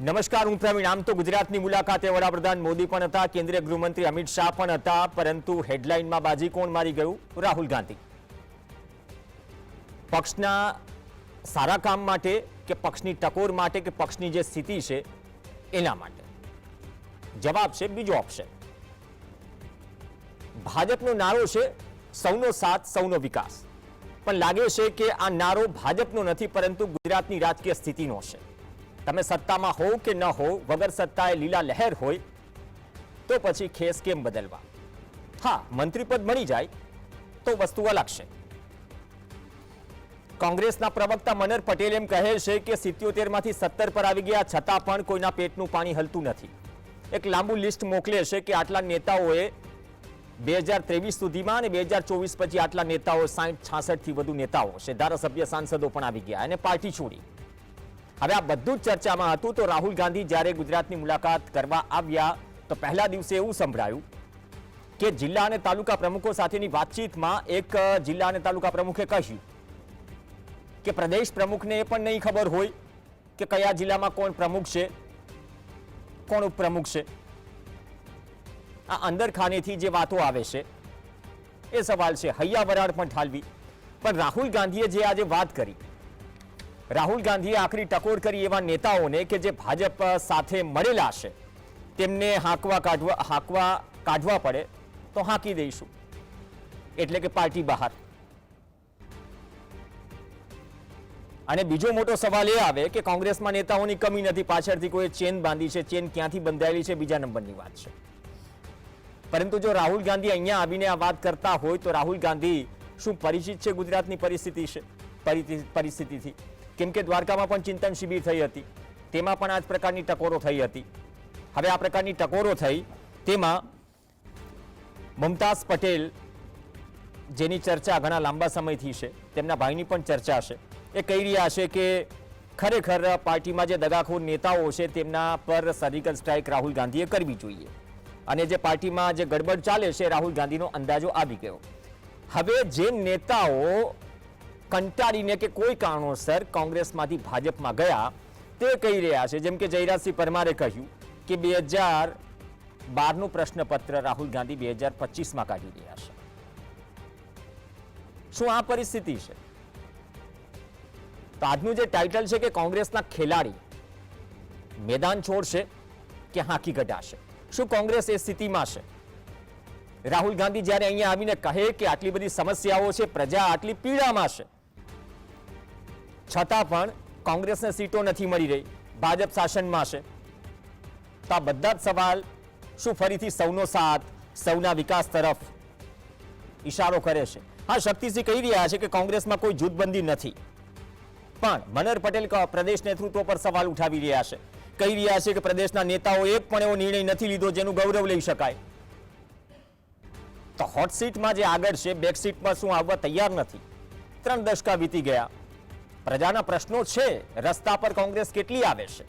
નમસ્કાર, હું પ્રવીણ. આમ તો ગુજરાતની મુલાકાતે વડાપ્રધાન મોદી પણ હતા, કેન્દ્રીય ગૃહમંત્રી અમિત શાહ પણ હતા, પરંતુ હેડલાઇનમાં બાજી કોણ મારી ગયું? રાહુલ ગાંધી. પક્ષના સારા કામ માટે કે પક્ષની ટકોર માટે કે પક્ષની જે સ્થિતિ છે, એના માટે? જવાબ છે, બીજો ઓપ્શન. ભાજપનો નારો છે, સૌનો સાથ, સૌનો વિકાસ. પણ લાગે છે કે આ નારો ભાજપનો નથી, પરંતુ ગુજરાતની રાજકીય સ્થિતિનો છે. તમે સત્તામાં હોવ કે ન હોવ, વગર સત્તાએ લીલા લહેર હોય, તો પછી ખેસ કેમ બદલવા? હા, મંત્રીપદ મળી જાય, તો વસ્તુ અલગ છે. કોંગ્રેસના પ્રવક્તા મનર પટેલ એમ કહે છે કે સિત્યોતેરમાંથી સત્તર પર આવી ગયા છતાં પણ કોઈના પેટનું પાણી હલતું નથી. એક લાંબુ લિસ્ટ મોકલે છે કે આટલા નેતાઓએ બે હજાર ત્રેવીસ સુધીમાં અને બે હજાર ચોવીસ પછી આટલા નેતાઓ સાઠ છાસઠથી વધુ નેતાઓ છે. ધારાસભ્ય સાંસદો પણ આવી ગયા અને પાર્ટી છોડી. હવે આ બધું જ ચર્ચામાં હતું તો રાહુલ ગાંધી જ્યારે ગુજરાતની મુલાકાત કરવા આવ્યા તો પહેલા દિવસે એવું સંભળાયું કે જિલ્લા અને તાલુકા પ્રમુખો સાથેની વાતચીતમાં એક જિલ્લા અને તાલુકા પ્રમુખે કહ્યું કે પ્રદેશ પ્રમુખને એ પણ નહીં ખબર હોય કે કયા જિલ્લામાં કોણ પ્રમુખ છે, કોણ ઉપપ્રમુખ છે. આ અંદરખાનેથી જે વાતો આવે છે, એ સવાલ છે. હૈયા વરાળ પણ ઠાલવી. પણ રાહુલ ગાંધીએ જે આજે વાત કરી રાહુલ ગાંધીએ આખરી ટકોર કરી એવા નેતાઓને કે જે ભાજપ સાથે મળેલા છે. તેમને હાંકવા કાઢવા હાંકવા કાઢવા પડે તો હાંકી દઈશું. એટલે કે પાર્ટી બહાર. અને બીજો મોટો સવાલ એ આવે કે કોંગ્રેસમાં નેતાઓની કમી નથી. પાછળથી કોઈ ચેન બાંધી છે, ચેન ક્યાંથી બંધાયેલી છે, બીજા નંબરની વાત છે. પરંતુ જો રાહુલ ગાંધી અહીંયા આવીને આ વાત કરતા હોય તો રાહુલ ગાંધી શું પરિચિત છે ગુજરાતની પરિસ્થિતિ છે પરિસ્થિતિથી? કેમ કે દ્વારકામાં પણ ચિંતન શિબિર થઈ હતી. તેમાં પણ આ જ પ્રકારની ટકોરો થઈ હતી. હવે આ પ્રકારની ટકોરો થઈ તેમાં મમતાઝ પટેલ જેની ચર્ચા ઘણા લાંબા સમયથી છે, તેમના ભાઈની પણ ચર્ચા છે. એ કહી રહ્યા છે કે ખરેખર પાર્ટીમાં જે દગાખોર નેતાઓ છે, તેમના પર સર્જિકલ સ્ટ્રાઇક રાહુલ ગાંધીએ કરવી જોઈએ. અને જે પાર્ટીમાં જે ગડબડ ચાલે છે, રાહુલ ગાંધીનો અંદાજો આવી ગયો. હવે જે નેતાઓ કંટાળીને કે કોઈ કારણોસર કોંગ્રેસમાંથી ભાજપમાં ગયા, તે કહી રહ્યા છે. જેમ કે જયરાજસિંહ પરમારે કહ્યું કે બે હજાર બારનું પ્રશ્નપત્ર રાહુલ ગાંધી બે હજાર પચીસમાં કાઢી રહ્યા છે. શું આ પરિસ્થિતિ છે? તો આજનું જે ટાઇટલ છે કે કોંગ્રેસના ખેલાડી મેદાન છોડશે કે હાંકી કઢાશે શું કોંગ્રેસ એ સ્થિતિમાં છે? રાહુલ ગાંધી જ્યારે અહીંયા આવીને કહે કે આટલી બધી સમસ્યાઓ છે, પ્રજા આટલી પીડામાં છે છતાં પણ કોંગ્રેસને સીટો નથી મળી રહી. ભાજપ શાસનમાં છે. તો આ બધા જ સવાલ શું ફરીથી સૌનો સાથ, સૌના વિકાસ તરફ ઈશારો કરે છે? હા, શક્તિસિંહ કહી રહ્યા છે કે કોંગ્રેસમાં કોઈ જૂથબંધી નથી. પણ મનર પટેલ પ્રદેશ નેતૃત્વ પર સવાલ ઉઠાવી રહ્યા છે. કહી રહ્યા છે કે પ્રદેશના નેતાઓ એક પણ એવો નિર્ણય નથી લીધો જેનું ગૌરવ લઈ શકાય. તો હોટ સીટમાં જે આગળ છે, બેક સીટમાં શું આવવા તૈયાર નથી? ત્રણ દશકા વીતી ગયા. પ્રજાના પ્રશ્નો છે, રસ્તા પર કોંગ્રેસ કેટલી આવે છે?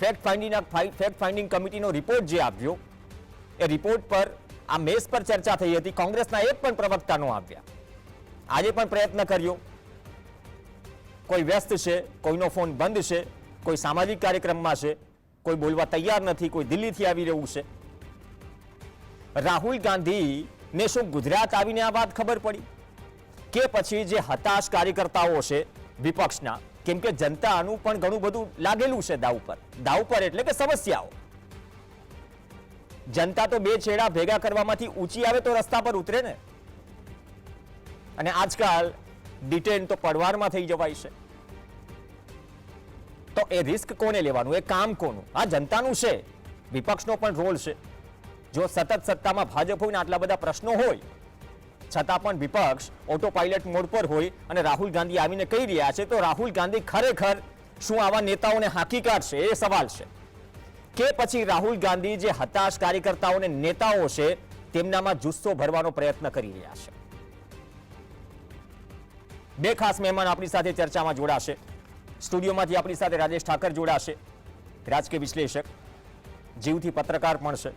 ફેક્ટ ફાઇન્ડિંગ ફેક્ટ ફાઇન્ડિંગ કમિટીનો રિપોર્ટ જે આવ્યો, એ રિપોર્ટ પર આ મેસ પર ચર્ચા થઈ હતી. કોંગ્રેસના એક પણ પ્રવક્તા નો આવ્યા. આજે પણ પ્રયત્ન કર્યો. કોઈ વ્યસ્ત છે, કોઈનો ફોન બંધ છે, કોઈ સામાજિક કાર્યક્રમમાં છે, કોઈ બોલવા તૈયાર નથી, કોઈ દિલ્હીથી આવી રહ્યું છે. રાહુલ ગાંધી ને શું ગુજરાત આવીને આ વાત ખબર પડી? કે પછી જે હતાશ કાર્યકર્તાઓ છે વિપક્ષના. કેમ કે જનતાનું પણ ઘણું બધું લાગેલું છે દાવ પર. દાવ પર એટલે કે સમસ્યાઓ. જનતા તો બે છેડા ભેગા કરવામાંથી ઊંચી આવે તો રસ્તા પર ઉતરે ને. અને આજકાલ ડિટેન તો પડવારમાં થઈ જવાય છે. તો એ રિસ્ક કોને લેવાનું? એ કામ કોનું? આ જનતાનું છે. વિપક્ષનો પણ રોલ છે. જો સતત સત્તામાં ભાજપ હોય ને આટલા બધા પ્રશ્નો હોય છતાં પણ વિપક્ષ ઓટો પાયલટ મોડ પર હોય અને રાહુલ ગાંધી આવીને કહી રહ્યા છે, તો રાહુલ ગાંધી ખરેખર શું આવા નેતાઓને હાકી કાઢશે? એ સવાલ છે. કે પછી રાહુલ ગાંધી જે હતાશ કાર્યકર્તાઓને નેતાઓ છે, તેમનામાં જુસ્સો ભરવાનો પ્રયત્ન કરી રહ્યા છે. બે ખાસ મહેમાન આપણી સાથે ચર્ચામાં જોડાશે. સ્ટુડિયોમાંથી આપણી સાથે રાજેશ ઠાકર જોડાશે. રાજકીય વિશ્લેષક, જીવથી પત્રકાર પણ છે.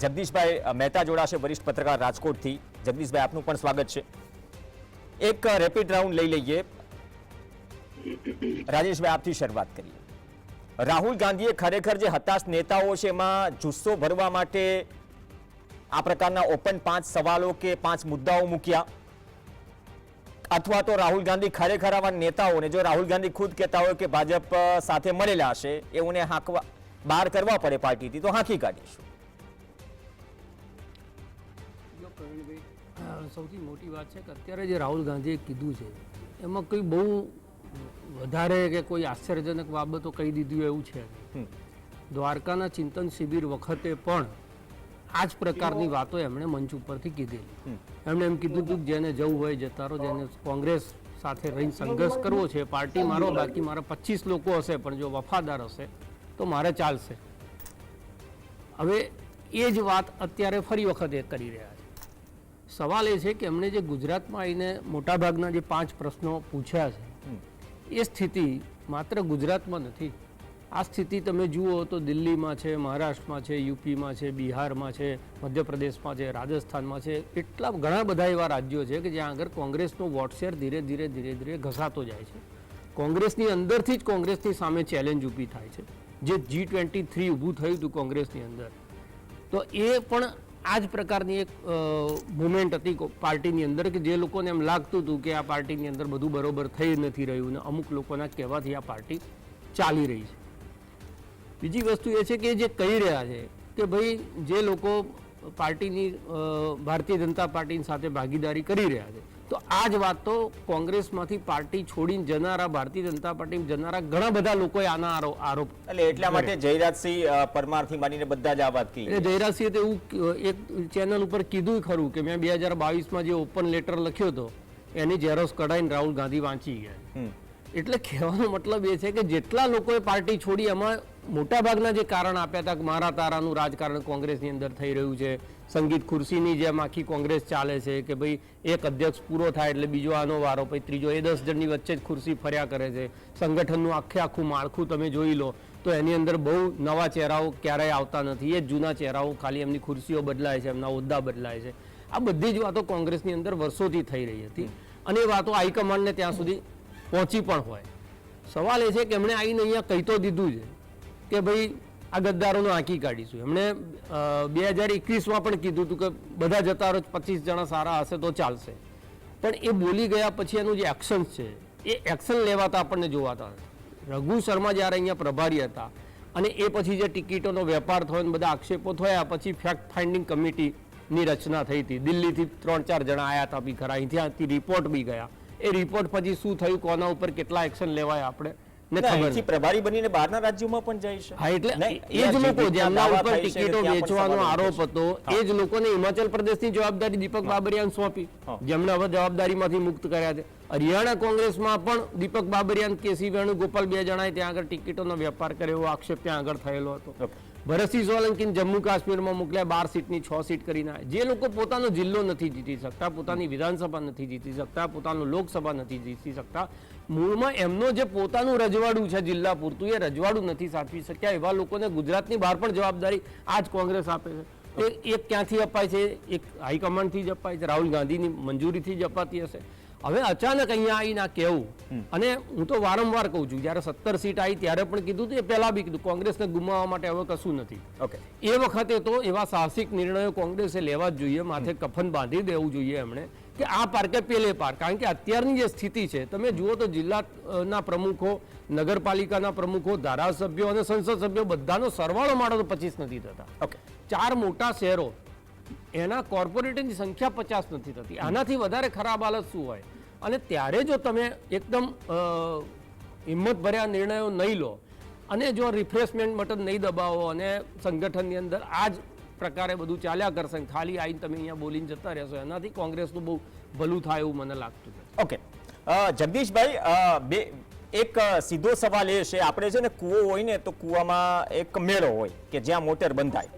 જગદીશભાઈ મહેતા જોડાશે, વરિષ્ઠ પત્રકાર રાજકોટથી. જગદીશભાઈ, આપનું પણ સ્વાગત છે. એક રેપિડ રાઉન્ડ લઈ લઈએ. રાજેશભાઈ, આપથી શરૂઆત કરીએ. રાહુલ ગાંધીએ ખરેખર જે હતાશ નેતાઓ છે, એમાં જુસ્સો ભરવા માટે આ પ્રકારના ઓપન પાંચ સવાલો કે પાંચ મુદ્દાઓ મૂક્યા. અથવા તો રાહુલ ગાંધી ખરેખર આવા નેતાઓને, જો રાહુલ ગાંધી ખુદ કહેતા હોય કે ભાજપ સાથે મળેલા હશે એઓને હાંકવા બહાર કરવા પડે પાર્ટીથી, તો હાંકી કાઢીશું. સૌથી મોટી વાત છે કે અત્યારે જે રાહુલ ગાંધીએ કીધું છે એમાં કંઈ બહુ વધારે કે કોઈ આશ્ચર્યજનક બાબતો કહી દીધી એવું છે. દ્વારકાના ચિંતન શિબિર વખતે પણ આ જ પ્રકારની વાતો એમણે મંચ ઉપરથી કીધેલી. એમણે એમ કીધું હતું કે જેને જવું હોય જતા રહો જેને કોંગ્રેસ સાથે રહીને સંઘર્ષ કરવો છે પાર્ટી મારો બાકી મારા પચીસ લોકો હશે પણ જો વફાદાર હશે તો મારે ચાલશે. હવે એ જ વાત અત્યારે ફરી વખત એ કરી રહ્યા છે. સવાલ એ છે કે એમણે જે ગુજરાતમાં આવીને મોટાભાગના જે પાંચ પ્રશ્નો પૂછ્યા છે એ સ્થિતિ માત્ર ગુજરાતમાં નથી. આ સ્થિતિ તમે જુઓ તો દિલ્હીમાં છે મહારાષ્ટ્રમાં છે યુપીમાં છે બિહારમાં છે મધ્યપ્રદેશમાં છે રાજસ્થાનમાં છે એટલા ઘણા બધા એવા રાજ્યો છે કે જ્યાં આગળ કોંગ્રેસનો વોટશેર ધીરે ધીરે ધીરે ધીરે ઘસાતો જાય છે. કોંગ્રેસની અંદરથી જ કોંગ્રેસની સામે ચેલેન્જ ઊભી થાય છે. જે જી ટ્વેન્ટી થ્રી ઊભું થયું હતું કોંગ્રેસની અંદર. તો એ પણ આ જ પ્રકારની એક મુમેન્ટ હતી પાર્ટીની અંદર કે જે લોકોને એમ લાગતું હતું કે આ પાર્ટીની અંદર બધું બરોબર થઈ નથી રહ્યું ને અમુક લોકોના કહેવાથી આ પાર્ટી ચાલી રહી છે. બીજી વસ્તુ એ છે કે જે કહી રહ્યા છે કે ભાઈ જે લોકો પાર્ટીની ભારતીય જનતા પાર્ટીની સાથે ભાગીદારી કરી રહ્યા છે તો આ જ વાત તો કોંગ્રેસમાંથી પાર્ટી છોડીને જનારા ભારતીય જનતા પાર્ટી જનારા ઘણા બધા લોકોએ આના આરો- આરોપ એટલે એટલા માટે જયરાજસિંહ પરમારથી માંડીને બધા જ આ વાત કહી એટલે જયરાજસિંહે તો એવું એક ચેનલ ઉપર કીધું ખરું કે મેં બે હજાર બાવીસમાં જે ઓપન લેટર લખ્યો હતો એની ઝેરોસ કઢાઈને રાહુલ ગાંધી વાંચી ગયા એટલે કહેવાનો મતલબ એ છે કે જેટલા લોકોએ પાર્ટી છોડી એમાં મોટાભાગના જે કારણ આપ્યા હતા મારા તારાનું રાજકારણ કોંગ્રેસની અંદર થઈ રહ્યું છે. સંગીત ખુરશીની જેમ આખી કોંગ્રેસ ચાલે છે કે ભાઈ એક અધ્યક્ષ પૂરો થાય એટલે બીજો આનો વારો, પછી ત્રીજો, એ દસ જણની વચ્ચે જ ખુરશી ફર્યા કરે છે. સંગઠનનું આખે આખું માળખું તમે જોઈ લો, તો એની અંદર બહુ નવા ચહેરાઓ ક્યારેય આવતા નથી. એ જૂના ચહેરાઓ ખાલી એમની ખુરશીઓ બદલાય છે, એમના હોદ્દા બદલાય છે. આ બધી જ વાતો કોંગ્રેસની અંદર વર્ષોથી થઈ રહી હતી અને એ વાતો હાઈકમાન્ડને ત્યાં સુધી પહોંચી પણ હોય. સવાલ એ છે કે એમણે આવીને અહીંયા કહી તો દીધું છે કે ભાઈ આ ગદ્દારોને આંકી કાઢીશું. એમણે બે હજાર એકવીસમાં પણ કીધું હતું કે બધા જતા રહો, પચીસ જણા સારા હશે તો ચાલશે. પણ એ બોલી ગયા પછી એનું જે એક્શન્સ છે, એ એક્શન લેવાતા આપણને જોવાતા. રઘુ શર્મા જ્યારે અહીંયા પ્રભારી હતા અને એ પછી જે ટિકિટોનો વેપાર થયો બધા આક્ષેપો થયા, પછી ફેક્ટ ફાઇન્ડિંગ કમિટીની રચના થઈ હતી. દિલ્હીથી ત્રણ ચાર જણા આવ્યા હતા બી ખરા અહીંથી રિપોર્ટ બી ગયા. એ રિપોર્ટ પછી શું થયું, કોના ઉપર કેટલા એક્શન લેવાય આપણે ને ના, ખબર અહીંથી પ્રભારી બનીને બહારના રાજ્યોમાં પણ જાય છે. હા એટલે એ જ લોકો જેમના ઉપર ટિકિટો વેચવાનો આરોપ હતો એ જ લોકોને હિમાચલ પ્રદેશની જવાબદારી દીપક બાબરિયાને સોંપી. જેમણે હવે જવાબદારીમાંથી મુક્ત કર્યા છે. હરિયાણા કોંગ્રેસમાં પણ દીપક બાબરિયાન કેસી વેણુગોપાલ બે જણાએ ત્યાં આગળ ટિકિટોનો વેપાર કર્યો એવો આક્ષેપ ત્યાં આગળ થયેલો હતો. ભરતસિંહ સોલંકીને જમ્મુ કાશ્મીરમાં મોકલ્યા બાર સીટની છ સીટ કરીને. જે લોકો પોતાનો જિલ્લો નથી જીતી શકતા પોતાની વિધાનસભા નથી જીતી શકતા પોતાનું લોકસભા નથી જીતી શકતા મૂળમાં એમનો જે પોતાનું રજવાડું છે જિલ્લા પૂરતું એ રજવાડું નથી સાચવી શક્યા એવા લોકોને ગુજરાતની બહાર પણ જવાબદારી આ જ કોંગ્રેસ આપે છે. એ એક ક્યાંથી અપાય છે? એક હાઈકમાન્ડથી જ અપાય છે રાહુલ ગાંધીની મંજૂરીથી જ અપાતી હશે. હવે અચાનક અહીંયા આવીને આ કહેવું અને હું તો વારંવાર કહું છું જ્યારે સત્તર સીટ આવી ત્યારે પણ કીધું હતું એ પહેલાં બી કીધું કોંગ્રેસને ગુમાવવા માટે હવે કશું નથી. ઓકે. એ વખતે તો એવા સાહસિક નિર્ણયો કોંગ્રેસે લેવા જ જોઈએ માથે કફન બાંધી દેવું જોઈએ એમણે. કે આ પાર કે પેલે પાર કારણ કે અત્યારની જે સ્થિતિ છે તમે જુઓ તો જિલ્લાના પ્રમુખો નગરપાલિકાના પ્રમુખો ધારાસભ્યો અને સંસદ સભ્યો બધાનો સરવાળો માળો તો પચીસ નથી થતા. ઓકે. ચાર મોટા શહેરો એના કોર્પોરેટરની સંખ્યા પચાસ નથી થતી. આનાથી વધારે ખરાબ હાલત શું હોય? અને ત્યારે જો તમે એકદમ હિંમત હિંમતભર્યા નિર્ણયો નહીં લો અને જો રિફ્રેશમેન્ટ બટન નહીં દબાવો અને સંગઠનની અંદર આ જ પ્રકારે બધું ચાલ્યા કરશે ખાલી આવીને તમે અહીંયા બોલીને જતા રહેશો. એનાથી કોંગ્રેસનું બહુ ભલું થાય એવું મને લાગતું નથી ઓકે. જગદીશભાઈ બે, એક સીધો સવાલ એ છે. આપણે છે ને કૂવો હોય ને તો કૂવામાં એક મેળો હોય કે જ્યાં મોટર બંધાય.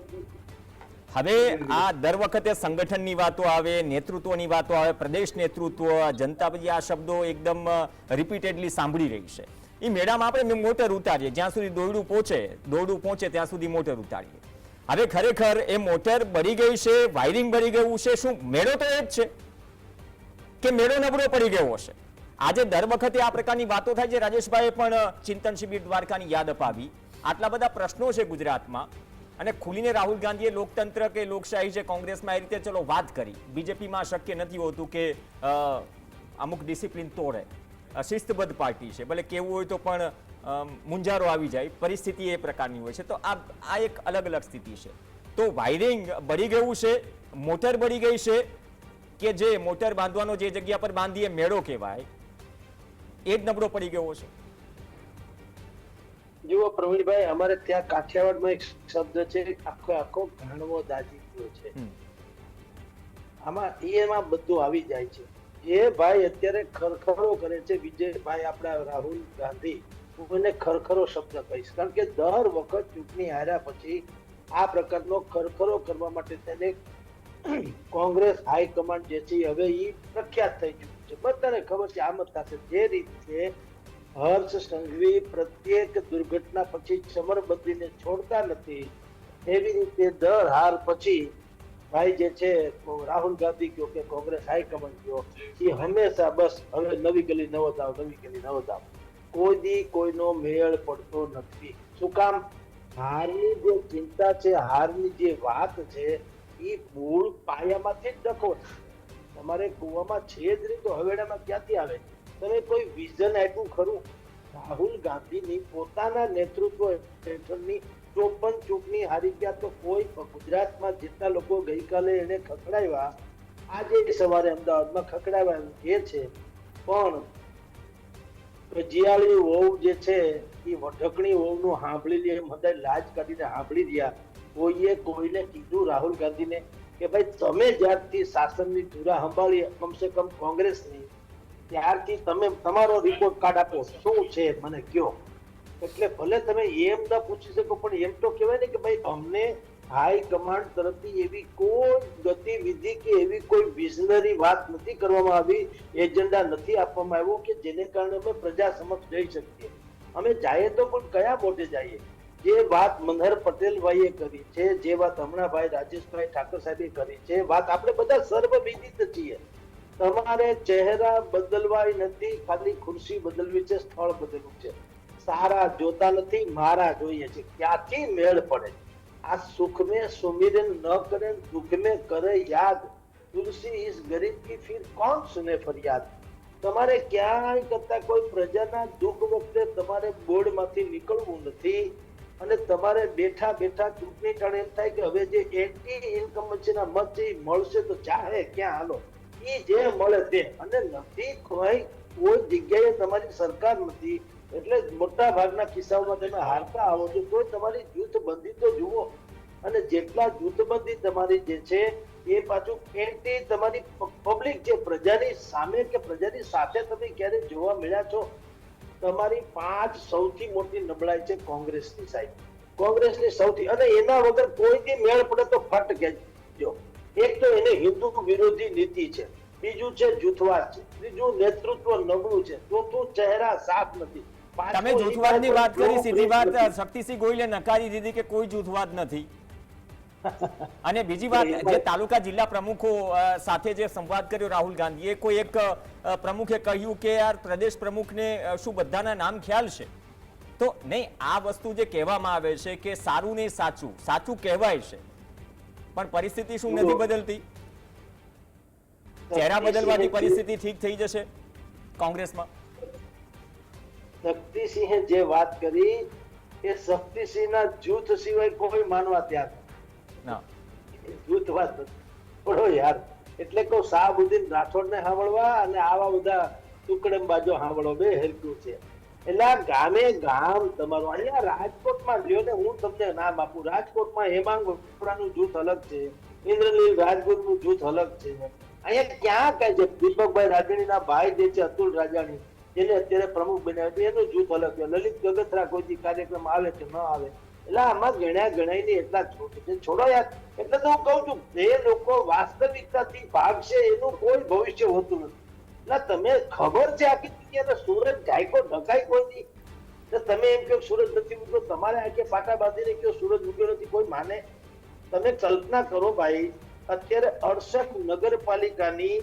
હવે આ દર વખતે સંગઠનની વાતો આવે, નેતૃત્વની વાતો આવે, પ્રદેશ નેતૃત્વ, જનતા પછી આ શબ્દો એકદમ રિપીટેડલી સાંભળી રહી છે. એ મેળામાં આપણે મોટર ઉતારીએ. જ્યાં સુધી દોરડું પહોંચે દોરડું પહોંચે ત્યાં સુધી મોટર ઉતારીએ. હવે ખરેખર એ મોટર બળી ગઈ છે વાયરિંગ બળી ગયું છે, શું મેળો તો એ જ છે? કે મેળો નબળો પડી ગયો હશે? આજે દર વખતે આ પ્રકારની વાતો થાય છે. રાજેશભાઈએ પણ ચિંતન શિબિર દ્વારકાની યાદ અપાવી. આટલા બધા પ્રશ્નો છે ગુજરાતમાં. અને ખુલીને રાહુલ ગાંધીએ લોકતંત્ર કે લોકશાહી છે કોંગ્રેસમાં એ રીતે ચલો વાત કરી. બીજેપીમાં શક્ય નથી હોતું કે અમુક ડિસિપ્લિન તોડે. શિસ્તબદ્ધ પાર્ટી છે. ભલે કેવું હોય તો પણ મૂંઝારો આવી જાય પરિસ્થિતિ એ પ્રકારની હોય છે. તો આ આ એક અલગ અલગ સ્થિતિ છે. તો વાયરિંગ બળી ગયું છે મોટર બળી ગઈ છે કે જે મોટર બાંધવાનો જે જગ્યા પર બાંધીએ મેળો કહેવાય એ જ નબળો પડી ગયો છે. જુઓ પ્રવીણભાઈ અમારે ત્યાં કાઠિયાવાડમાં એક શબ્દ છે આખો આખો ઘાણવો દાજી ગયો છે આમાં એમાં બધું આવી જાય છે. એ ભાઈ અત્યારે ખરખરો કરે છે વિજયભાઈ આપણા રાહુલ ગાંધી. હું એને ખરખરો શબ્દ કહીશ. કારણ કે દર વખત ચૂંટણી હાર્યા પછી આ પ્રકારનો ખરખરો કરવા માટે તેને કોંગ્રેસ હાઈકમાન્ડ જે છે હવે એ પ્રખ્યાત થઈ ચૂક્યું છે. બધાને ખબર છે આમ જ થશે. જે રીતે હર્ષ સંઘવી પ્રત્યેક દુર્ઘટના પછી ચમરબંધીને છોડતા નથી, એવી રીતે દર હાર પછી ભાઈ જે છે, રાહુલ ગાંધી કયો કે કોંગ્રેસ હાઈકમાન્ડ કયો એ હંમેશા બસ હવે નવી ગલી નવો નવી ગલી નવો કોઈ કોઈનો મેળ પડતો નથી. શું કામ? હારની જે ચિંતા છે, હારની જે વાત છે એ મૂળ પાયામાંથી જ ડખો તમારે કૂવામાં છે જ નહીં તો હવેડામાં ક્યાંથી આવે? તમે કોઈ વિઝન આપ્યું ખરું? રાહુલ ગાંધીની પોતાના નેતૃત્વ હેઠળની ચોપન ચૂંટણી હારી ગયા તો કોઈ ગુજરાતમાં જેટલા લોકો ગઈકાલે એને ખખડાવ્યા, આજે સવારે અમદાવાદમાં ખખડાવ્યા એ છે. પણ કજિયાળી વહુ જે છે, એ વઢકણી વહુનું સાંભળી લે, એમ બધા લાજ કાઢીને સાંભળી રહ્યા. કોઈએ કોઈને કીધું રાહુલ ગાંધીને કે ભાઈ, તમે જ્યારથી શાસનની ધુરા સંભાળી, કમસે કમ કોંગ્રેસની, ત્યારથી તમે તમારો રિપોર્ટ કાર્ડ આપો. શું છે? મને કયો એટલે ભલે તમે એમ ન પૂછી શકો, પણ એમ તો કહેવાય ને કે ભાઈ, અમને હાઈ કમાન્ડ તરફથી એવી કોઈ ગતિવિધિ કે એવી કોઈ વિઝનરી વાત નથી કરવામાં આવી, એજન્ડા નથી આપવામાં આવ્યો કે જેને કારણે અમે પ્રજા સમક્ષ જઈ શકીએ. અમે જઈએ તો પણ કયા મોટે જઈએ? જે વાત મનહર પટેલભાઈએ કરી છે, જે વાત હમણાં ભાઈ રાજેશભાઈ ઠાકોર સાહેબે કરી છે, વાત આપણે બધા સર્વવિદિત છીએ. તમારે ચહેરા બદલવા નથી, ખાલી ખુરશી બદલવી છે, સ્થળ બદલવું છે. સારા જોતા નથી, મારા જોઈએ છે. ક્યાંથી મેળ પડે? આ સુખ મેં સુમિરન ન કરે દુઃખ મેં કરે યાદ. તુલસી ઇસ ગરીબ કી ફિર કોણ સુને ફરિયાદ? તમારે ક્યાંય કરતા કોઈ પ્રજાના દુઃખ વખતે તમારે બોર્ડમાંથી નીકળવું નથી. અને તમારે બેઠા બેઠા ચૂંટણી ટાણે એમ થાય કે હવે જે એન્ટી ઇન્કમ છે મત છે મળશે તો ચાહે ક્યાં હાલો. એ જે મળે તે. અને નથી કોઈ જગ્યાએ તમારી સરકાર નથી. એટલે મોટા ભાગના કિસ્સાઓમાં તમે હારતા આવો છો. તો તમારી જૂથબંધી તો જુઓ. અને જેટલા જૂથબંધી તમારી જે છે, એ પાછું એન્ટી તમારી પબ્લિક જે પ્રજાની સામે કે પ્રજાની સાથે તમે ક્યારે જોવા મળ્યા છો? તમારી પાંચ સૌથી મોટી નબળાઈ છે કોંગ્રેસની સાહેબ. કોંગ્રેસની સૌથી, અને એના વગર કોઈ બી મેળ પડે તો ફટ કહેજો એક તો એને હિન્દુ વિરોધી નીતિ છે. બીજું છે જૂથવાદ છે. ત્રીજું નેતૃત્વ નબળું છે. ચોથું ચહેરા સાફ નથી. તમે જૂથવાદની વાત કરી સીધી વાત શક્તિસિંહ ગોહિલે નકારી દીધી કે કોઈ જૂથવાદ નથી. અને બીજી વાત જે તાલુકા જિલ્લા પ્રમુખો સાથે જે સંવાદ કર્યો રાહુલ ગાંધીએ કોઈ એક પ્રમુખે કહ્યું કે યાર પ્રદેશ પ્રમુખને શું બધાના નામ ખ્યાલ છે? તો નહીં આ વસ્તુ જે કહેવામાં આવે છે કે સારું નહીં સાચું સાચું કહેવાય છે. પણ પરિસ્થિતિ શું નથી બદલતી? ચહેરા બદલવાથી પરિસ્થિતિ ઠીક થઈ જશે કોંગ્રેસમાં? શક્તિસિંહે જે વાત કરી એ શક્તિસિંહના જૂથ સિવાય કોઈ માનવા ત્યાં જૂથ વાત પડો યાર એટલે કહું શાહબુદ્દીન રાઠોડને સાંભળવા અને આવા બધા ટુકડમબાજો સાંભળો બે હરકું છે. એટલે આ ગામે ગામ તમારું અહીંયા રાજકોટમાં લ્યો ને હું તમને નામ આપું રાજકોટમાં હેમાંગ વપરાનું જૂથ અલગ છે ઇન્દ્રનીલ રાજગુરનું જૂથ અલગ છે. અહીંયા ક્યાં કઈ છે? દીપકભાઈ રાજાણીના ભાઈ જે છે અતુલ રાજાણી. જેને અત્યારે પ્રમુખ બન્યા છે, એનું જૂથ અલગ છે. લલિત ગગથરા કોઈ કાર્યક્રમ આવે છે ન આવે, એટલે આમાં ગણ્યા નહીં એટલા છૂટ છે. છોડો યાર. એટલે તો હું કહું છું, જે લોકો વાસ્તવિકતાથી ભાગશે, એનું કોઈ ભવિષ્ય હોતું નથી. એટલે તમે ખબર છે આખી દુનિયાને? સુરત જાયકો ઢકાય કોઈ નહીં તમે એમ કહો સુરત નથી ઉગ્યો, તમારે આખે પાટા બાંધીને કહો સુરત ઉગ્યો નથી, કોઈ માને? તમે કલ્પના કરો ભાઈ, અત્યારે અડસઠ નગરપાલિકાની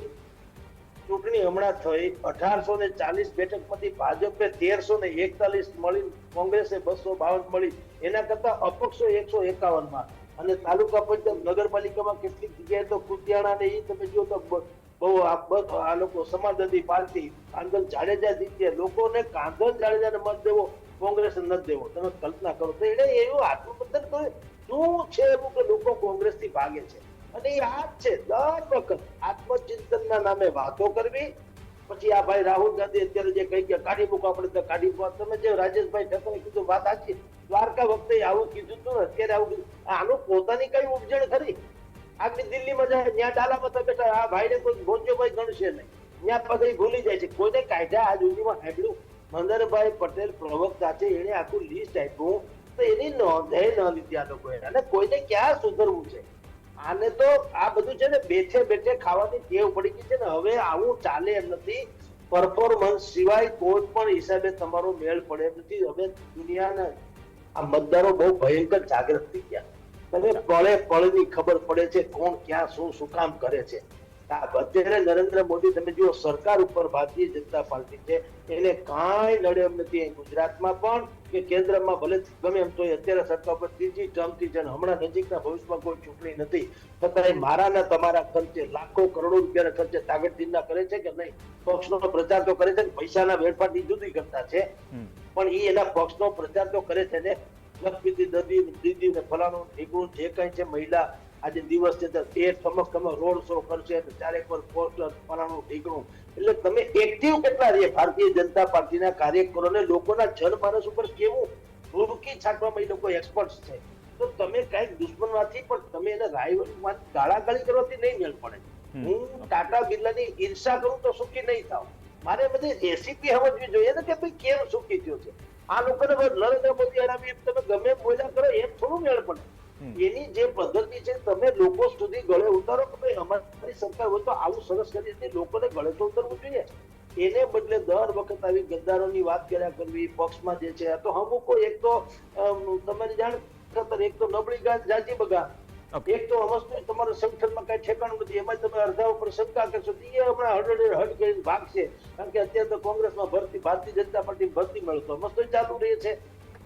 ચૂંટણી હમણાં થઈ. અઢારસો ને ચાલીસ બેઠકમાંથી ભાજપે તેરસો ને એકતાલીસ મળી, કોંગ્રેસે બસો બાવન મળી. એના કરતા અપક્ષો એકસો એકાવનમાં અને તાલુકા પંચાયત નગરપાલિકામાં કેટલીક જગ્યાએ તો કુતિયાણા ને એ તમે જો તો બહુ આ લોકો સમાજવાદી પાર્ટી કાંધલ જાડેજા જીત્યા. લોકોને કાંધલ જાડેજાને મત દેવો કોંગ્રેસ નથી દેવો. તમે કલ્પના કરો. તો એને એવું આત્મબંધન કર્યું. શું છે એવું કે લોકો કોંગ્રેસથી ભાગે છે? અને એ આ છે, દર વખત આત્મચિંતનના નામે વાતો કરવી. પછી આ ભાઈ રાહુલ ગાંધી અત્યારે જે કહી ગયા કાઢી મૂકો આપણે તો કાઢી મૂકો. તમે જે રાજેશભાઈ ઠાકોરે કીધું વાત સાચી. દ્વારકા વખતે આવું કીધું હતું અત્યારે આવું કીધું. આનું પોતાની કઈ ઉપજણ ખરી? આગળ દિલ્હીમાં જાય, ત્યાં ડાલામાં તો બેઠા, આ ભાઈને કોઈ ભોજ્યભાઈ ગણશે નહીં. ત્યાં પગે ભૂલી જાય છે. કોઈને કાયદા આ સુધીમાં સાંભળ્યું મંદરભાઈ પટેલ પ્રવક્તા છે એને આખું લિસ્ટ આપ્યું. તો એની નોંધે ન લીધી આ લોકોએ. અને કોઈને ક્યાં સુધરવું છે? આને તો આ બધું છે ને બેઠે બેઠે ખાવાની ટેવ પડી ગઈ છે ને હવે આવું ચાલે એમ નથી. પરફોર્મન્સ સિવાય કોઈ પણ હિસાબે તમારો મેળ પડે એમ નથી. હવે દુનિયાના આ મતદારો બહુ ભયંકર જાગૃત થઈ ગયા. તમે પળે પળની ખબર પડે છે કોણ ક્યાં શું શું કામ કરે છે. અત્યારે નરેન્દ્ર મોદી તમે જુઓ સરકાર ઉપર ભારતીય જનતા પાર્ટી છે. એને કાંઈ એમ નથી ગુજરાતમાં પણ કે કેન્દ્રમાં ભલે ગમે એમ તો અત્યારે સરકાર પર ત્રીજી ટર્મથી છે હમણાં નજીકના ભવિષ્યમાં કોઈ ચૂંટણી નથી છતાંય મારા ને તમારા ખર્ચે લાખો કરોડો રૂપિયાના ખર્ચે તાગડતીના કરે છે કે નહીં? પક્ષનો પ્રચાર તો કરે છે ને પૈસાના વેડફાટની જુદી કરતા છે. પણ એ એના પક્ષનો પ્રચાર તો કરે છે ને લખપીથી દદી દીદી ને ફલાણું ઢીકણું જે કઈ છે મહિલા આજે દિવસની અંદર તો સમક્ષ રોડ શો કરશે તો ચારેક પર પોસ્ટર ફલાણું ઢીકણું એટલે તમે એક્ટિવ કેટલા રહીએ ભારતીય જનતા પાર્ટીના કાર્યકરોને લોકોના જનમાનસ ઉપર કેવું ભૂડકી છાંટવામાં એ લોકો એક્સપર્ટ છે. તો તમે કંઈક દુશ્મનમાંથી પણ તમે એને રાઈવલમાં ગાળાગાળી કરવાથી નહીં મેળ પડે. હું ટાટા બિરલાની ઈર્ષા કરું તો સુખી નહીં થાવ મારે બધી રેસીપી સમજવી જોઈએ ને કે ભાઈ કેમ સુખી થયો છે? આ લોકોને નરેન્દ્ર મોદી હરાવી એમ તમે ગમે બોલ્યા કરો એમ થોડું મેળ પડે. એની જે પદ્ધતિ છે તમે લોકો સુધી ગળે ઉતારો કે ભાઈ અમારી સરકાર હોય તો આવું સરસ કરી લોકોને ગળે તો ઉતરવું જોઈએ. એને બદલે દર વખત આવી ગદ્દારોની વાત કર્યા કરવી પક્ષમાં જે છે તો અમુકો એક તો તમારી જાણ ખતર એક તો નબળી ગાજ જાજી બગા એક તો અવસ્તુ તમારા સંગઠનમાં કઈ ઠેકાણું નથી એમાં તમે અડધા ઉપર શંકા કરશો તો એ હમણાં હડડે હડ કરીને ભાગશે. કારણ કે અત્યારે તો કોંગ્રેસમાં ભરતી ભારતીય જનતા પાર્ટી ભરતી મળતો મસ્ત ચાલુ રહે છે.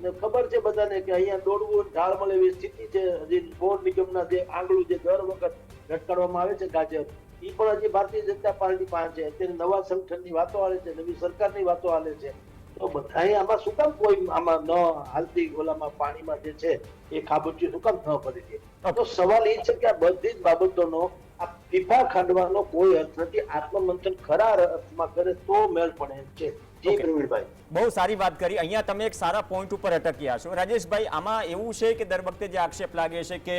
ને ખબર છે બધાને કે અહીંયા દોડવું ઢાળ મળે એવી સ્થિતિ છે. હજી બોર્ડ નિગમના જે આંગળું જે દર વખત લટકાડવામાં આવે છે ગાજર એ પણ હજી ભારતીય જનતા પાર્ટી પાસે અત્યારે નવા સંગઠનની વાતો આવે છે, નવી સરકારની વાતો આવે છે. તો બધાએ આમાં શું કામ કોઈ આમાં ન હાલતી ઓલામાં પાણીમાં જે છે એ ખાબોચી શું કામ ન કરી દે? તો સવાલ એ છે કે આ બધી જ બાબતોનો આ ફીફા ખાંડવાનો કોઈ અર્થ નથી. આત્મમંથન ખરા અર્થમાં કરે તો મેળ પડે છે. બહુ સારી વાત કરી. અહીંયા તમે એક સારા પોઈન્ટ ઉપર અટક્યા છો. રાજેશભાઈ આમાં એવું છે કે દર વખતે જે આક્ષેપ લાગે છે કે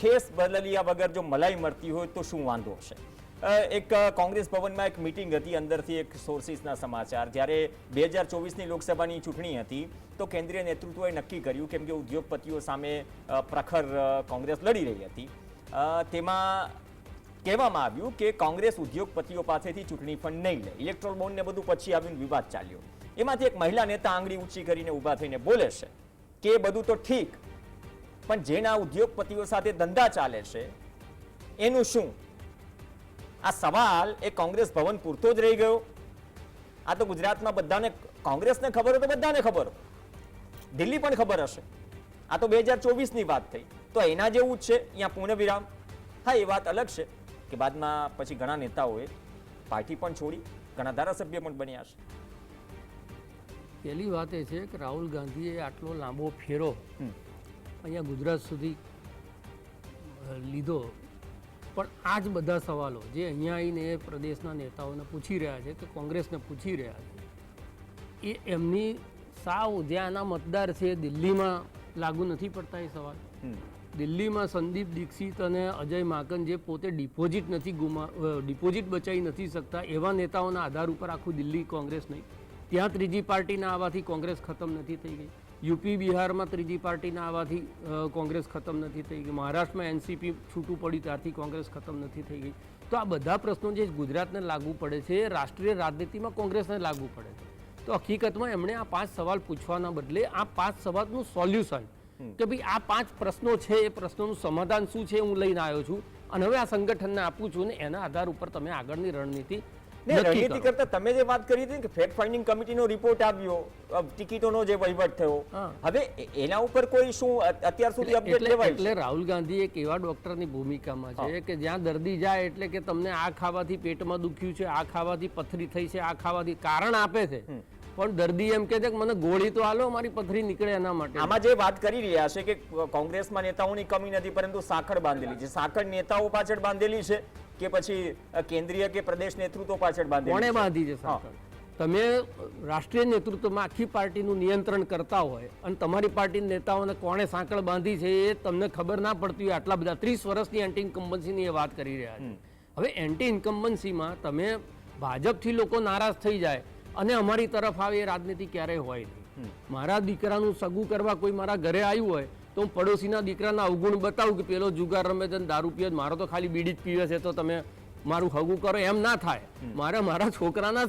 ખેસ બદલ્યા વગર જો મલાઈ મળતી હોય તો શું વાંધો અ, એક કોંગ્રેસ ભવનમાં એક મિટિંગ હતી, અંદરથી એક સોર્સિસના સમાચાર. જ્યારે બે હજાર ચોવીસની લોકસભાની ચૂંટણી હતી, તો કેન્દ્રીય નેતૃત્વએ નક્કી કર્યું કેમ કે ઉદ્યોગપતિઓ સામે પ્રખર કોંગ્રેસ લડી રહી હતી. તેમાં કહેવામાં આવ્યું કે કોંગ્રેસ ઉદ્યોગપતિઓ પાસેથી ચૂંટણી ફંડ નહીં લે. ઇલેક્ટ્રોલ બોન્ડ બધું પછી આવીને વિવાદ ચાલ્યો. એમાંથી એક મહિલા નેતા આંગળી ઊંચી કરીને ઊભા થઈને બોલે છે કે એ બધું તો ઠીક, પણ જેના ઉદ્યોગપતિઓ સાથે ધંધા ચાલે છે, એનું શું? આ સવાલ એ કોંગ્રેસ ભવન પૂરતો જ રહી ગયો. આ તો ગુજરાતમાં બધાને કોંગ્રેસને ખબર હોય તો બધાને ખબર દિલ્હી પણ ખબર હશે. આ તો બે હજાર ચોવીસની વાત થઈ. તો એના જેવું જ છે અહીંયા પૂર્ણ વિરામ. હા એ વાત અલગ છે કે બાદમાં પછી ઘણા નેતાઓએ પાર્ટી પણ છોડી ઘણા ધારાસભ્ય પણ બન્યા છે. પહેલી વાત એ છે કે રાહુલ ગાંધીએ આટલો લાંબો ફેરો. અહીંયા ગુજરાત સુધી લીધો. પણ આ જ બધા સવાલો જે અહીંયા આવીને એ પ્રદેશના નેતાઓને પૂછી રહ્યા છે કે કોંગ્રેસને પૂછી રહ્યા છે એ એમની સાવ જ્યાં આના મતદાર છે દિલ્હીમાં લાગુ નથી પડતા એ સવાલ. દિલ્હીમાં સંદીપ દીક્ષિત અને અજય માકન જે પોતે ડિપોઝિટ નથી ગુમા ડિપોઝિટ બચાવી નથી શકતા એવા નેતાઓના આધાર ઉપર આખું દિલ્હી કોંગ્રેસ નહીં. ત્યાં ત્રીજી પાર્ટીના આવવાથી કોંગ્રેસ ખતમ નથી થઈ ગઈ. યુપી બિહારમાં ત્રીજી પાર્ટીના આવવાથી કોંગ્રેસ ખતમ નથી થઈ ગઈ. મહારાષ્ટ્રમાં એનસીપી છૂટું પડ્યું ત્યારથી કોંગ્રેસ ખતમ નથી થઈ ગઈ. તો આ બધા પ્રશ્નો જે ગુજરાતને લાગુ પડે છે રાષ્ટ્રીય રાજનીતિમાં કોંગ્રેસને લાગુ પડે છે. તો હકીકતમાં એમણે આ પાંચ સવાલ પૂછવાના બદલે આ પાંચ સવાલનું સોલ્યુશન. કે ભાઈ આ પાંચ પ્રશ્નો છે એ પ્રશ્નોનું સમાધાન શું છે હું લઈને આવ્યો છું. અને હવે આ સંગઠનને આપું છું ને એના આધાર ઉપર તમે આગળની રણનીતિ ને રણનીતિ કરતા. તમે જે વાત કરી હતી કે ફેક્ટ ફાઇન્ડિંગ કમિટીનો રિપોર્ટ આવ્યો ટિકિટોનો જે વહીવટ થયો. હવે એના ઉપર કોઈ શું અત્યાર સુધી અપડેટ લેવાય એટલે રાહુલ ગાંધી એક એવા ડોક્ટરની ભૂમિકામાં છે કે જ્યાં દર્દી જાય એટલે કે તમને આ ખાવાથી પેટમાં દુખ્યું છે આ ખાવાથી પથરી થઈ છે આ ખાવાથી કારણ આપે છે. પણ દર્દી એમ કે છે કે મને ગોળી તો આલો મારી પથરી નીકળે એના માટે. આમાં જે વાત કરી રહ્યા છે કે કોંગ્રેસમાં નેતાઓની કમી નથી પરંતુ સાંકળ બાંધેલી છે. સાંકળ નેતાઓ પાછળ બાંધેલી છે. કે પછી કેન્દ્રીય કે પ્રદેશ નેતૃત્વ પાછળ બાંધી કોણે બાંધી છે સાંકળ તમે રાષ્ટ્રીય નેતૃત્વમાં આખી પાર્ટીનું નિયંત્રણ કરતા હોય અને તમારી પાર્ટી નેતાઓને કોણે સાંકળ બાંધી છે એ તમને ખબર ના પડતી હોય આટલા બધા ત્રીસ વર્ષની એન્ટી ઇન્કમ્બન્સીની એ વાત કરી રહ્યા છે. હવે એન્ટી ઇન્કમ્બન્સીમાં તમે ભાજપથી લોકો નારાજ થઈ જાય અને અમારી તરફ આવે એ રાજનીતિ ક્યારેય હોય નહીં. મારા દીકરાનું સગું કરવા કોઈ મારા ઘરે આવ્યું હોય તો હું પડોશીના દીકરાના અવગુણ બતાવું કે પેલો જુગાર રમે છે દારૂ પીવે મારો તો ખાલી બીડી જ પીવે છે. તો તમે મારું હગું કરો એમ ના થાય. મારે મારા છોકરાના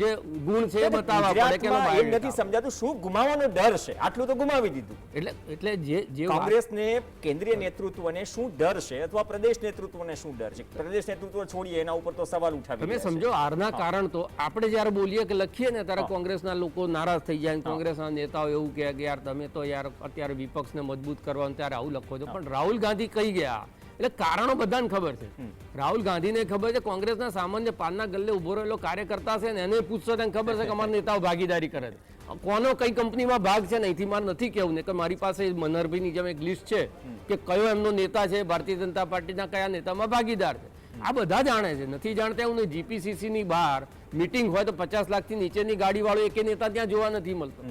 જે ગુણ છે એ બતાવવા પડે કે એમ નથી સમજાતું શું ગુમાવવાનો ડર છે? આટલું તો ગુમાવી દીધું. એટલે એટલે જે જે કોંગ્રેસને કેન્દ્રીય નેતૃત્વને શું ડર છે અથવા પ્રદેશ નેતૃત્વને શું ડર છે? પ્રદેશ નેતૃત્વ છોડીએ એના ઉપર તો સવાલ ઉઠાવી તમે. સમજો આરના કારણ તો આપણે જ્યારે બોલીએ કે લખીએ ને ત્યારે કોંગ્રેસના લોકો નારાજ થઈ જાય કોંગ્રેસના નેતાઓ એવું કહે કે યાર તમે તો યાર અત્યારે વિપક્ષને મજબૂત કરવાનું ત્યારે આવું લખો છો. પણ રાહુલ ગાંધી કહી ગયા એટલે કારણો બધાને ખબર છે. રાહુલ ગાંધીને ખબર છે કોંગ્રેસના સામાન્ય પાનના ગલ્લે ઊભો રહેલો કાર્યકર્તા છે ને એને પૂછશો તેને ખબર છે કે અમારા નેતાઓ ભાગીદારી કરે છે. કોનો કઈ કંપનીમાં ભાગ છે ને અહીંથી મારે નથી કેવું ને કે મારી પાસે મનહરભાઈની જેમ એક લિસ્ટ છે કે કયો એમનો નેતા છે ભારતીય જનતા પાર્ટીના કયા નેતામાં ભાગીદાર છે. આ બધા જાણે છે નથી જાણતા એવું નહીં. જીપીસીસીની બહાર મીટિંગ હોય તો પચાસ લાખથી નીચેની ગાડીવાળો એકે નેતા ત્યાં જોવા નથી મળતો.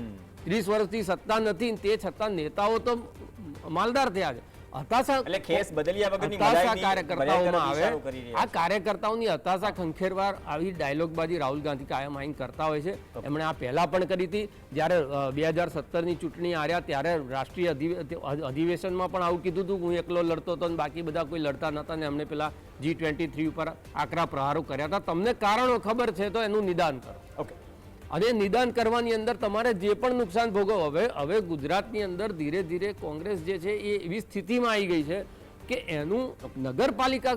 ત્રીસ વર્ષથી સત્તા નથી તે છતાં નેતાઓ તો માલદાર થયા છે. હતાશા એટલે ખેસ બદલ્યા વગરની હતાશા કાર્યકર્તાઓમાં આવે. આ કાર્યકર્તાઓની હતાશા ખંખેરવાર આવી ડાયલોગબાજી રાહુલ ગાંધી કાયમ આઈને કરતા હોય છે. એમણે આ પહેલા પણ કરી હતી. જ્યારે બે હજાર સત્તરની ચૂંટણી આવ્યા ત્યારે રાષ્ટ્રીય અધિવેશનમાં પણ આવું કીધું હતું હું એકલો લડતો હતો અને બાકી બધા કોઈ લડતા નહોતા ને એમને પેલા જી ટ્વેન્ટી થ્રી ઉપર આકરા પ્રહારો કર્યા હતા. તમને કારણો ખબર છે તો એનું નિદાન કરો. ઓકે અને નિદાન કરવાની અંદર તમારે જે પણ નુકસાન ભોગવો હવે હવે ગુજરાતની અંદર ધીરે ધીરે કોંગ્રેસ જે છે એ એવી સ્થિતિમાં આવી ગઈ છે કે એનું નગરપાલિકા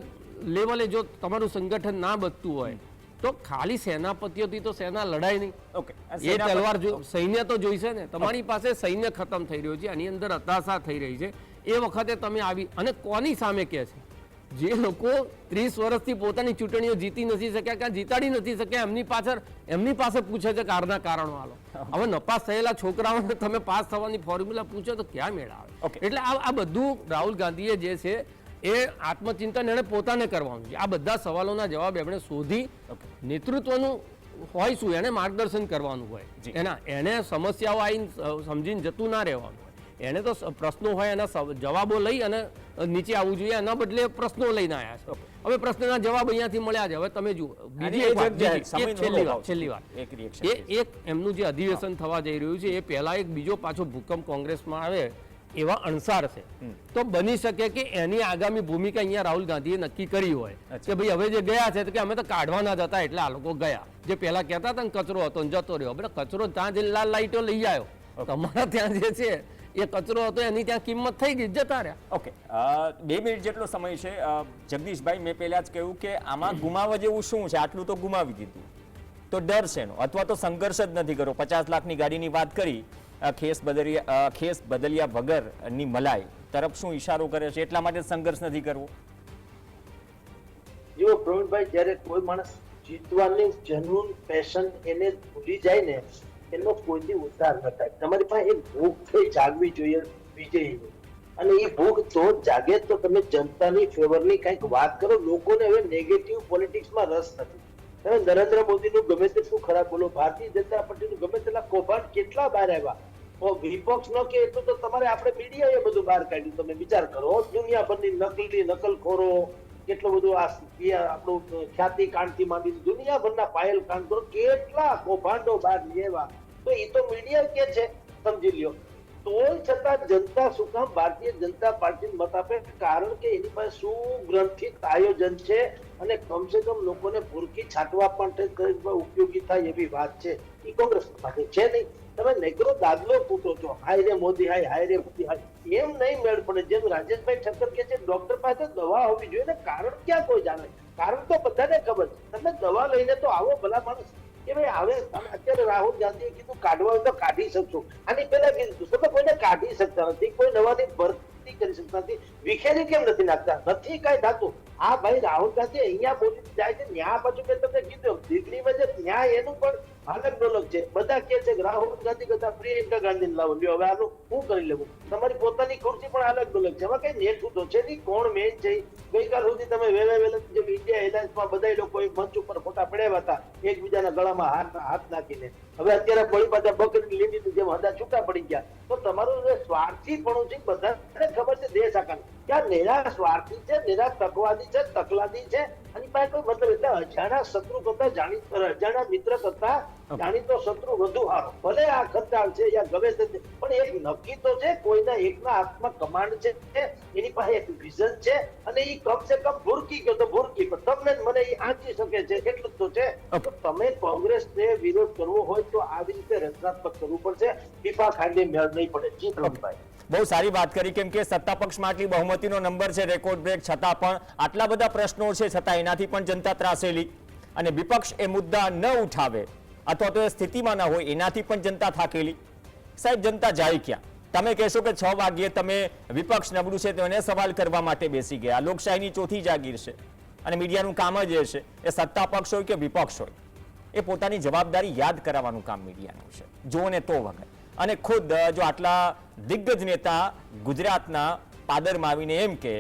લેવલે જો તમારું સંગઠન ના બચતું હોય તો ખાલી સેનાપતિઓથી તો સેના લડાય નહીં. ઓકે એ તલવાર જો સૈન્ય તો જોઈશે ને તમારી પાસે સૈન્ય ખતમ થઈ રહ્યું છે આની અંદર હતાશા થઈ રહી છે. એ વખતે તમે આવી અને કોની સામે કહે છે? જે લોકો ત્રીસ વર્ષથી પોતાની ચૂંટણીઓ જીતી નથી શક્યા ક્યાં જીતાડી નથી શક્યા એમની પાછળ એમની પાસે પૂછે છે કારના કારણો આલો. હવે નપાસ થયેલા છોકરાઓને તમે પાસ થવાની ફોર્મ્યુલા પૂછો તો ક્યાં મેળ આવે? એટલે આ આ બધું રાહુલ ગાંધીએ જે છે એ આત્મચિંતન એણે પોતાને કરવાનું છે. આ બધા સવાલોના જવાબ એમણે શોધી નેતૃત્વનું હોય શું એને માર્ગદર્શન કરવાનું હોય. એના એને સમસ્યાઓ આવીને સમજીને જતું ના રહેવાનું હોય. એને તો પ્રશ્નો હોય એના જવાબો લઈ અને નીચે આવવું જોઈએ એના બદલે પ્રશ્નો લઈને આવ્યા છે. હવે પ્રશ્નના જવાબ અહીંયાથી મળ્યા છે. હવે તમે જુઓ. બીજી એક વાત, છેલ્લી વાત છેલ્લી વાત. એ એક એમનું જે અધિવેશન થવા જઈ રહ્યું છે એ પહેલા એક બીજો પાછો ભૂકંપ કોંગ્રેસમાં આવે એવા અણસાર છે. તો બની શકે કે એની આગામી ભૂમિકા અહીંયા રાહુલ ગાંધીએ નક્કી કરી હોય. કે ભાઈ હવે જે ગયા છે તો કે અમે તો કાઢવાના જ હતા એટલે આ લોકો ગયા. જે પહેલા કહેતા હતા ને કચરો હતો ને જતો રહ્યો. આપણે કચરો ત્યાં જઈને લાલ લાઈટો લઈ આવ્યો. તમારા ત્યાં જે છે એ કચરો હતો એની ત્યાં કિંમત થઈ ગઈ જતા રહ્યા. ઓકે બે મિનિટ જેટલો સમય છે. જગદીશભાઈ મેં પહેલા જ કહ્યું કે આમાં ગુમાવવા જેવું શું છે? આટલું તો ગુમાવી દીધું. તો ડર છે એનો. અથવા તો સંઘર્ષ જ નથી કરવો પચાસ લાખની ગાડીની વાત કરી ખેસ બદલિયા ખેસ બદલ્યા વગરની મલાઈ તરફ શું ઈશારો કરે છે? એટલા માટે સંઘર્ષ નથી કરવો. જો પ્રવીણભાઈ જ્યારે કોઈ માણસ જીતવાની જનૂન પેશન એને ભૂલી જાય ને એનો કોઈથી ઉદ્ધાર ન થાય. તમારી પાસે એક ભૂખ થઈ જાગવી જોઈએ વિજયની. અને એ ભૂખ તો જાગે તો તમે જનતાની ફેવરની કંઈક વાત કરો. લોકોને હવે નેગેટિવ પોલિટિક્સમાં રસ નથી. તમે નરેન્દ્ર મોદીનું ગમે તેટલું ખરાબ બોલો, ભારતીય જનતા પાર્ટીનું ગમે તેટલા કૌભાંડ કેટલા બહાર આવ્યા? વિપક્ષ ન કે એટલું તો તમારે આપણે મીડિયાએ બધું બહાર કાઢ્યું. તમે વિચાર કરો, દુનિયાભરની નકલી નકલખોરો કેટલું બધો આ આપણું ખ્યાતિ કાંડથી માંડી દુનિયાભરના પાયલ કાંડ કેટલા કૌભાંડો બહાર લેવા. તો એ તો મીડિયા કે છે, સમજી લ્યો. તોય છતાં જનતા શું ભારતીય જનતા પાર્ટી મત આપે? કારણ કે એની પાસે સુગ્રંથિત આયોજન છે અને કમસે કમ લોકોને ભૂરકી છાંટવા પણ ઉપયોગી થાય એવી વાત છે. એ કોંગ્રેસ પાસે છે નહીં. તમે નેગરો દાદલો પૂછો છો. હાય રે મોદી, હાય હાય રે મોદી, હાય. એમ નહીં મેળ પડે. જેમ રાજેશભાઈ ઠક્કર કે છે, ડોક્ટર પાસે દવા હોવી જોઈએ ને કારણ ક્યાં કોઈ જાણે? કારણ તો બધાને ખબર છે. તમે દવા લઈને તો આવો ભલા માણસ. કે ભાઈ, હવે અત્યારે રાહુલ ગાંધીએ કીધું કાઢવા હોય તો કાઢી શકશો. આની પહેલા કીધું તમે કોઈને કાઢી શકતા નથી, કોઈ નવાની ભરતી કરી શકતા નથી. વિખેરી કેમ નથી નાખતા? નથી કઈ થતું. આ ભાઈ રાહુલ ગાંધી અહીંયા બોલી જાય છે. ન્યા પાછું મેં તમને કીધું દિલ્હીમાં જે ન્યાય એનું પણ અલગ ડોલક છે બધા કે છે કે રાહુલ ગાંધી કરતા પ્રિયંકા ગાંધી લાવો. લ્યો, હવે આનું શું કરી લેવું? તમારી પોતાની ખુરશી પણ અલગ ડોલક છે. એમાં કઈ નેઠું છે નહીં. કોણ મેન છે? ગઈકાલ સુધી તમે વેલા વેલા જેમ ઇન્ડિયા એલાયન્સમાં બધા લોકો એક મંચ ઉપર ફોટા પડ્યા હતા, એકબીજાના ગળામાં હાથ હાથ નાખીને. હવે અત્યારે કોઈ પાછા બકરી લીધી જેમ હદા છૂટા પડી ગયા. તો તમારું જે સ્વાર્થીપણું છે, બધાને ખબર છે દેશ આકાર ક્યાં નિરા સ્વાર્થી છે, નિરા તકવાદી છે, તકલાદી છે અને પાસે કોઈ મતલબ એટલે અજાણા શત્રુ કરતા જાણી અજાણા મિત્ર કરતા જાણીતો શત્રુ વધુ સારો ભલે આ ખર્ચાળ છે યા તે છે, પણ એક નક્કી તો છે કોઈના એકના હાથમાં કમાન્ડ છે એની પાસે એક વિઝન છે અને એ કમ સે કમ ભૂરકી ગયો તો ભૂરકી પણ તમને મને એ આંચી શકે છે એટલું જ તો છે. તો તમે કોંગ્રેસને વિરોધ કરવો હોય તો આવી રીતે રચનાત્મક કરવું પડશે. પીપા ખાંડે મેળ નહીં પડે. જી પ્રવીણભાઈ બહુ સારી વાત કરી કેમ કે સત્તા પક્ષમાં આટલી બહુમતીનો નંબર છે રેકોર્ડ બ્રેક છતાં પણ આટલા બધા પ્રશ્નો છે છતાં એનાથી પણ જનતા ત્રાસેલી. અને વિપક્ષ એ મુદ્દા ન ઉઠાવે. અથવા તો એ સ્થિતિમાં ન હોય, એનાથી પણ જનતા થાકેલી. સાહેબ, જનતા જાય ક્યાં? તમે કહેશો કે છ વાગ્યે તમે વિપક્ષ નબળું છે, તો એને સવાલ કરવા માટે બેસી ગયા. લોકશાહીની ચોથી જાગીર છે અને મીડિયાનું કામ જ એ છે, એ સત્તા પક્ષ હોય કે વિપક્ષ હોય? એ પોતાની જવાબદારી યાદ કરાવવાનું કામ મીડિયાનું છે, જો ને તો વગર. અને ખુદ, જો આટલા દિગ્ગજ નેતા ગુજરાતના પાદરમાં આવીને એમ કે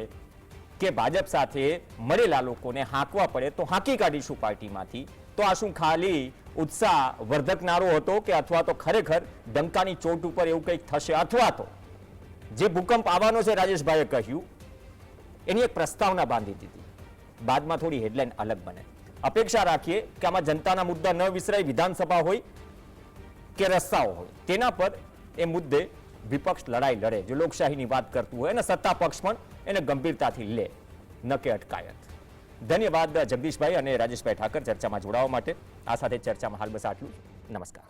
કે ભાજપ સાથે મળેલા લોકોને હાંકવા પડે, તો હાંકી કાઢીશું પાર્ટીમાંથી. તો આ શું ખાલી ઉત્સાહ વર્ધકનારો હતો કે અથવા તો ખરેખર ડંકાની ચોટ ઉપર એવું કંઈક થશે અથવા તો જે ભૂકંપ આવવાનો છે રાજેશભાઈએ કહ્યું, એની એક પ્રસ્તાવના બાંધી દીધી. બાદમાં થોડી હેડલાઇન અલગ બને. અપેક્ષા રાખીએ કે આમાં જનતાના મુદ્દા ન વિસરાય, વિધાનસભા હોય કે રસ્તાઓ હોય. તેના પર એ મુદ્દે વિપક્ષ લડાઈ લડે. જો લોકશાહીની વાત કરતું હોય અને સત્તા પક્ષ પણ એને ગંભીરતાથી લે, ન કે અટકાયત. ધન્યવાદ જગદીશભાઈ અને રાજેશભાઈ ઠાકર ચર્ચામાં જોડાવા માટે. આ સાથે ચર્ચામાં હાલ બસ આટલું નમસ્કાર.